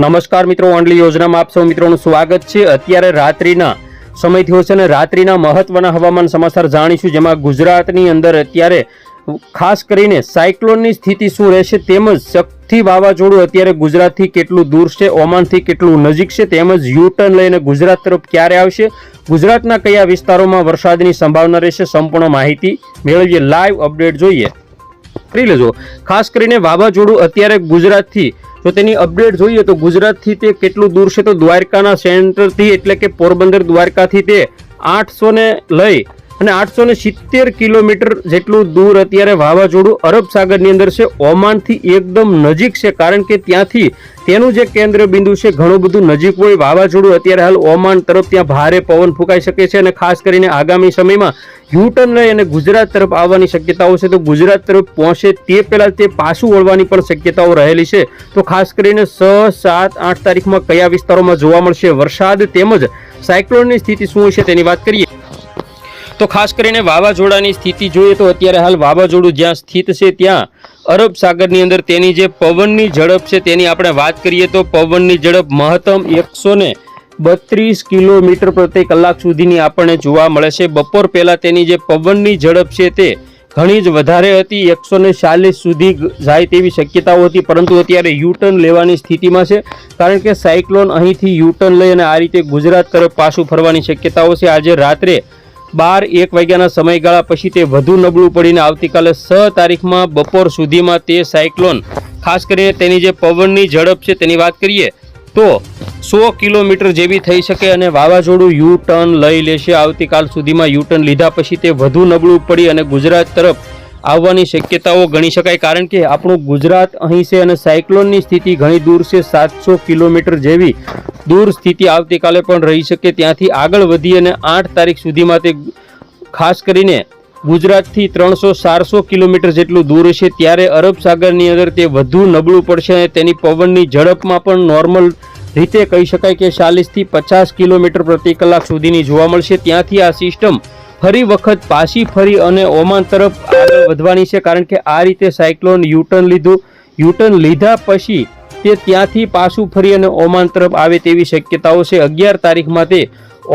નમસ્કાર મિત્રો ઓનલી યોજનામાં આપ સૌ મિત્રોનું સ્વાગત છે. અત્યારે રાત્રિના સમય થયો છે અને રાત્રિના મહત્વના હવામાન સમાચાર જાણીશું, જેમાં ગુજરાતની અંદર અત્યારે ખાસ કરીને સાયક્લોનની સ્થિતિ શું રહેશે તેમજ શક્તિ વાવાઝોડું અત્યારે ગુજરાતથી કેટલું દૂર છે, ઓમાનથી કેટલું નજીક છે, તેમજ યુ ટર્ન લઈને ગુજરાત તરફ ક્યારે આવશે, ગુજરાતના કયા વિસ્તારોમાં વરસાદની સંભાવના રહેશે, સંપૂર્ણ માહિતી મેળવીએ. લાઈવ અપડેટ જોઈએ. કરી લેજો. ખાસ કરીને વાવાઝોડું અત્યારે ગુજરાતથી જો તેની અપડેટ જોઈએ તો ગુજરાતથી તે કેટલું દૂર છે તો દ્વારકાના સેન્ટરથી એટલે કે પોરબંદર દ્વારકાથી તે આઠસો ને લઈ અને આઠસો ને સિત્તેર કિલોમીટર જેટલું દૂર અત્યારે વાવાઝોડું અરબ સાગરની અંદર છે. ઓમાનથી એકદમ નજીક છે, કારણ કે ત્યાંથી તેનું જે કેન્દ્ર બિંદુ છે, ઘણું બધું નજીક હોય. વાવાઝોડું અત્યારે હાલ ઓમાન તરફ ત્યાં ભારે પવન ફૂંકાઈ શકે છે અને ખાસ કરીને આગામી સમયમાં યુટર્ન લઈ અને ગુજરાત તરફ આવવાની શક્યતાઓ છે. તો ગુજરાત તરફ પહોંચે તે પહેલાં તે પાછું વળવાની પણ શક્યતાઓ રહેલી છે. તો ખાસ કરીને છ, સાત, આઠ તારીખમાં કયા વિસ્તારોમાં જોવા મળશે? વરસાદ તેમજ સાયક્લોનની સ્થિતિ શું હશે તેની વાત કરીએ. તો ખાસ કરીને વાવાઝોડાની સ્થિતિ જોઈએ તો અત્યારે હાલ વાવાઝોડું જ્યાં સ્થિત છે ત્યાં અરબ સાગરની અંદર તેની જે પવનની ઝડપ છે તેની આપણે વાત કરીએ તો પવનની ઝડપ મહત્તમ એકસો બત્રીસ કિલોમીટર પ્રતિ કલાક સુધીની આપણને જોવા મળે છે. બપોર પહેલાં તેની જે પવનની ઝડપ છે તે ઘણી જ વધારે હતી. એકસો ને ચાલીસ સુધી જાય તેવી શક્યતાઓ હતી, પરંતુ અત્યારે યુટર્ન લેવાની સ્થિતિમાં છે. કારણ કે સાયક્લોન અહીંથી યુટર્ન લઈ અને આ રીતે ગુજરાત તરફ પાછું ફરવાની શક્યતાઓ છે. આજે રાત્રે બાર એક વાગ્યાના સમયગાળા પછી તે વધુ નબળું પડીને આવતીકાલે છ તારીખમાં બપોર સુધીમાં તે સાયક્લોન, ખાસ કરીને તેની જે પવનની ઝડપ છે તેની વાત કરીએ, તો સો કિલોમીટર જેવી થઈ શકે અને વાવાઝોડું યુ ટર્ન લઈ લેશે. આવતીકાલ સુધીમાં યુ ટર્ન લીધા પછી તે વધુ નબળું પડી અને ગુજરાત તરફ આવવાની શક્યતાઓ ગણી શકાય. કારણ કે આપણું ગુજરાત અહીં છે અને સાયક્લોનની સ્થિતિ ઘણી દૂર છે. સાતસો કિલોમીટર જેવી દૂર સ્થિતિ આવતીકાલે પણ રહી શકે. ત્યાંથી આગળ વધી અને આઠ તારીખ સુધીમાં તે ખાસ કરીને ગુજરાતથી ત્રણસો, ચારસો કિલોમીટર જેટલું દૂર છે ત્યારે અરબ સાગરની અંદર તે વધુ નબળું પડશે અને તેની પવનની ઝડપમાં પણ નોર્મલ રીતે કહી શકાય કે ચાલીસથી પચાસ કિલોમીટર પ્રતિ કલાક સુધીની જોવા મળશે. ત્યાંથી આ સિસ્ટમ ફરી વખત પાછી ફરી અને ઓમાન તરફ આગળ વધવાની છે, કારણ કે આ રીતે સાયક્લોન યુટર્ન લીધું. યુટર્ન લીધા પછી તે ત્યાંથી પાછું ફરી અને ઓમાન તરફ આવે તેવી શક્યતાઓ છે. અગિયાર તારીખમાં તે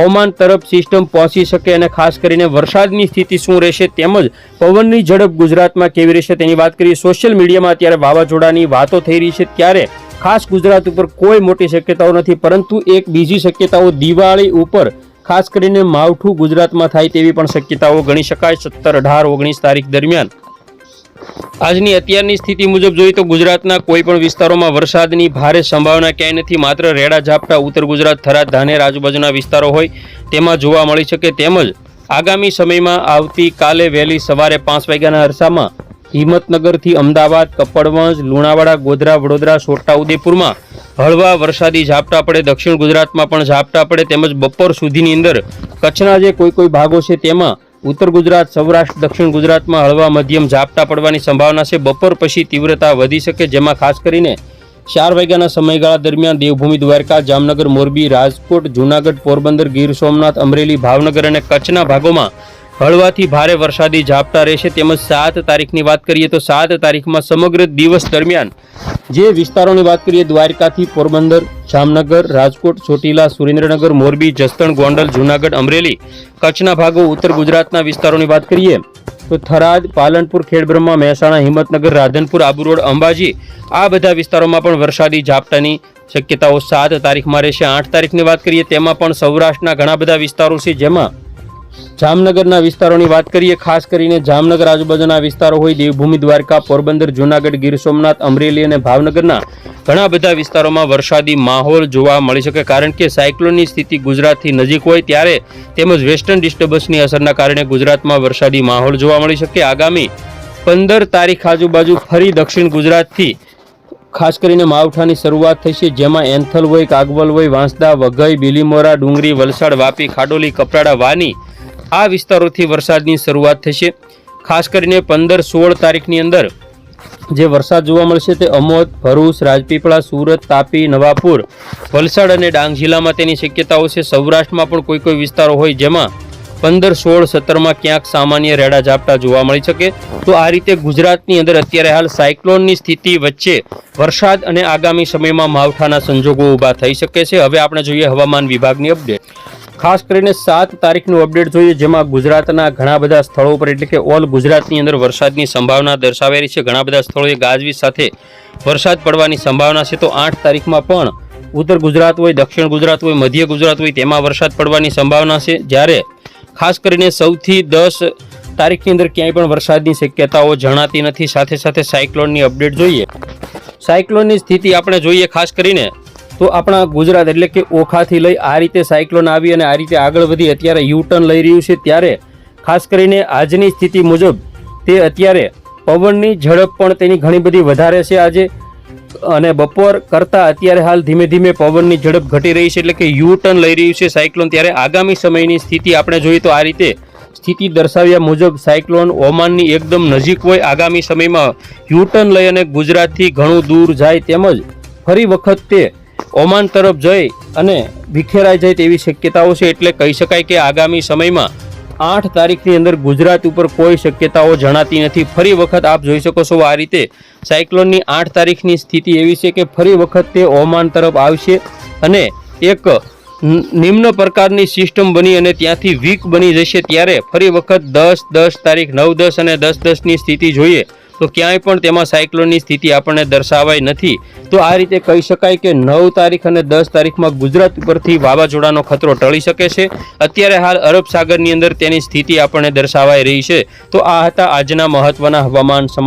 ઓમાન તરફ સિસ્ટમ પહોંચી શકે અને ખાસ કરીને વરસાદની સ્થિતિ શું રહેશે તેમજ પવનની ઝડપ ગુજરાતમાં કેવી રહેશે તેની વાત કરીએ. સોશિયલ મીડિયામાં અત્યારે વાવાઝોડાની વાતો થઈ રહી છે ત્યારે ખાસ ગુજરાત ઉપર કોઈ મોટી શક્યતાઓ નથી, પરંતુ એક બીજી શક્યતાઓ દિવાળી ઉપર ખાસ કરીને માવઠું ગુજરાતમાં થાય તેવી પણ શક્યતાઓ ગણી શકાય. સત્તર અઢાર ઓગણીસ તારીખ દરમિયાન આજની અત્યારની સ્થિતિ મુજબ જોઈએ તો ગુજરાતના કોઈ પણ વિસ્તારોમાં વરસાદની ભારે સંભાવના ક્યાંય નથી. માત્ર રેડા, ઝાપટા, ઉત્તર ગુજરાત, થરાદ, ધાનેર આજુબાજુના વિસ્તારો હોય તેમાં જોવા મળી શકે તેમજ આગામી સમયમાં આવતીકાલે વહેલી સવારે પાંચ વાગ્યાના અરસામાં હિંમતનગરથી અમદાવાદ, કપડવંજ, લુણાવાડા, ગોધરા, વડોદરા છોટાઉદેપુરમાં હળવા વરસાદી ઝાપટા પડે. દક્ષિણ ગુજરાતમાં પણ ઝાપટા પડે તેમજ બપોર સુધીની અંદર કચ્છના જે કોઈ કોઈ ભાગો છે તેમાં ઉત્તર ગુજરાત, સૌરાષ્ટ્ર, દક્ષિણ ગુજરાતમાં હળવા મધ્યમ ઝાપટા પડવાની સંભાવના છે. બપોર પછી તીવ્રતા વધી શકે જેમાં ખાસ કરીને ચાર વાગ્યાના સમયગાળા દરમિયાન દેવભૂમિ, દ્વારકા, જામનગર, મોરબી, રાજકોટ, જૂનાગઢ, પોરબંદર, ગીર સોમનાથ, અમરેલી, ભાવનગર અને કચ્છના ભાગોમાં હળવાથી ભારે વરસાદી ઝાપટા રહેશે. તેમજ સાત તારીખની વાત કરીએ તો સાત તારીખમાં સમગ્ર દિવસ દરમિયાન જે વિસ્તારોની વાત કરીએ, દ્વારકાથી પોરબંદર, જામનગર, રાજકોટ, ચોટીલા, સુરેન્દ્રનગર, મોરબી, જસદણ, ગોંડલ, જૂનાગઢ, અમરેલી, કચ્છના ભાગો, ઉત્તર ગુજરાતના વિસ્તારોની વાત કરીએ તો થરાદ, પાલનપુર, ખેડબ્રહ્મા, મહેસાણા, હિંમતનગર, રાધનપુર, આબુ રોડ, અંબાજી, આ બધા વિસ્તારોમાં પણ વરસાદી ઝાપટાની શક્યતાઓ સાત તારીખમાં રહેશે. આઠ તારીખની વાત કરીએ, તેમાં પણ સૌરાષ્ટ્રના ઘણા બધા વિસ્તારો છે, જેમાં જામનગરના વિસ્તારોની વાત કરીએ, ખાસ કરીને જામનગર આજુબાજુના વિસ્તારો હોય, દેવભૂમિ, દ્વારકા, પોરબંદર, જૂનાગઢ, ગીર સોમનાથ, અમરેલી અને ભાવનગરના ઘણા બધા વિસ્તારોમાં વરસાદી માહોલ જોવા મળી શકે. કારણ કે સાયક્લોનની સ્થિતિ ગુજરાતથી નજીક હોય ત્યારે તેમજ વેસ્ટર્ન ડિસ્ટર્બન્સની અસરના કારણે ગુજરાતમાં વરસાદી માહોલ જોવા મળી શકે. આગામી પંદર તારીખ આજુબાજુ ફરી દક્ષિણ ગુજરાતથી, ખાસ કરીને માવઠાની શરૂઆત થઈ છે જેમાં એન્થલ હોય કાગવલ હોય વાંસદા, વઘઈ, બિલીમોરા, ડુંગરી, વલસાડ, વાપી, ખાડોલી, કપરાડા, વાની આ વિસ્તારોથી વરસાદની શરૂઆત થશે. ખાસ કરીને પંદર સોળ તારીખની અંદર જે વરસાદ જોવા મળશે તે અમોદ, ભરૂચ, રાજપીપળા, સુરત, તાપી, નવાપુર, વલસાડ અને ડાંગ જિલ્લામાં તેની શક્યતાઓ છે. સૌરાષ્ટ્રમાં પણ કોઈ કોઈ વિસ્તારો હોય જેમાં પંદર સોળ સત્તરમાં ક્યાંક સામાન્ય રેડા ઝાપટા જોવા મળી શકે. તો આ રીતે ગુજરાતની અંદર અત્યારે હાલ સાયક્લોનની સ્થિતિ વચ્ચે વરસાદ અને આગામી સમયમાં માવઠાના સંજોગો ઊભા થઈ શકે છે. હવે આપણે જોઈએ હવામાન વિભાગની અપડેટ. ખાસ કરીને સાત તારીખનું અપડેટ જોઈએ, જેમાં ગુજરાતના ઘણા બધા સ્થળો પર, એટલે કે ઓલ ગુજરાતની અંદર વરસાદની સંભાવના દર્શાવેલી છે. ઘણા બધા સ્થળોએ ગાજવીજ સાથે વરસાદ પડવાની સંભાવના છે. તો આઠ તારીખમાં પણ ઉત્તર ગુજરાત હોય, દક્ષિણ ગુજરાત હોય, મધ્ય ગુજરાત હોય, તેમાં વરસાદ પડવાની સંભાવના છે. જ્યારે ખાસ કરીને સૌથી દસ તારીખની અંદર ક્યાંય પણ વરસાદની શક્યતાઓ જણાતી નથી. સાથે સાથે સાયક્લોનની અપડેટ જોઈએ. સાયક્લોનની સ્થિતિ આપણે જોઈએ, ખાસ કરીને તો આપણા ગુજરાત એટલે કે ઓખાથી લઈ આ રીતે સાયક્લોન આવી અને આ રીતે આગળ વધી અત્યારે યુટર્ન લઈ રહ્યું છે. ત્યારે ખાસ કરીને આજની સ્થિતિ મુજબ તે અત્યારે પવનની ઝડપ પણ તેની ઘણી બધી વધારે છે આજે. અને બપોર કરતાં અત્યારે હાલ ધીમે ધીમે પવનની ઝડપ ઘટી રહી છે એટલે કે યુ ટર્ન લઈ રહ્યું છે સાયક્લોન. ત્યારે આગામી સમયની સ્થિતિ આપણે જોઈએ તો આ રીતે સ્થિતિ દર્શાવ્યા મુજબ સાયક્લોન ઓમાનની એકદમ નજીક હોય. આગામી સમયમાં યુ ટર્ન લઈ અને ગુજરાતથી ઘણું દૂર જાય તેમજ ફરી વખત તે ઓમાન તરફ જઈ અને વિખેરાઈ જાય તેવી શક્યતાઓ છે એટલે કહી શકાય કે આગામી સમયમાં આઠ તારીખની અંદર ગુજરાત ઉપર કોઈ શક્યતાઓ જણાતી નથી. ફરી વખત આપ જોઈ શકો છો આ રીતે સાયક્લોનની આઠ તારીખની સ્થિતિ એવી છે કે ફરી વખત તે ઓમાન તરફ આવશે અને એક નિમ્ન પ્રકારની સિસ્ટમ બની અને ત્યાંથી વીક બની જશે ત્યારે ફરી વખત દસ દસ તારીખ નવ દસ અને દસ દસની સ્થિતિ જોઈએ. તો ક્યાંય પણ તેમાં સાયક્લોનની સ્થિતિ આપણને દર્શાવાઈ નથી. તો આ રીતે કહી શકાય કે નવ તારીખ અને દસ તારીખમાં ગુજરાત ઉપરથી વાવાઝોડાનો ખતરો ટળી શકે છે. અત્યારે હાલ અરબ સાગરની અંદર તેની સ્થિતિ આપણને દર્શાવાઈ રહી છે. તો આ હતા આજના મહત્વના હવામાન સમાચાર.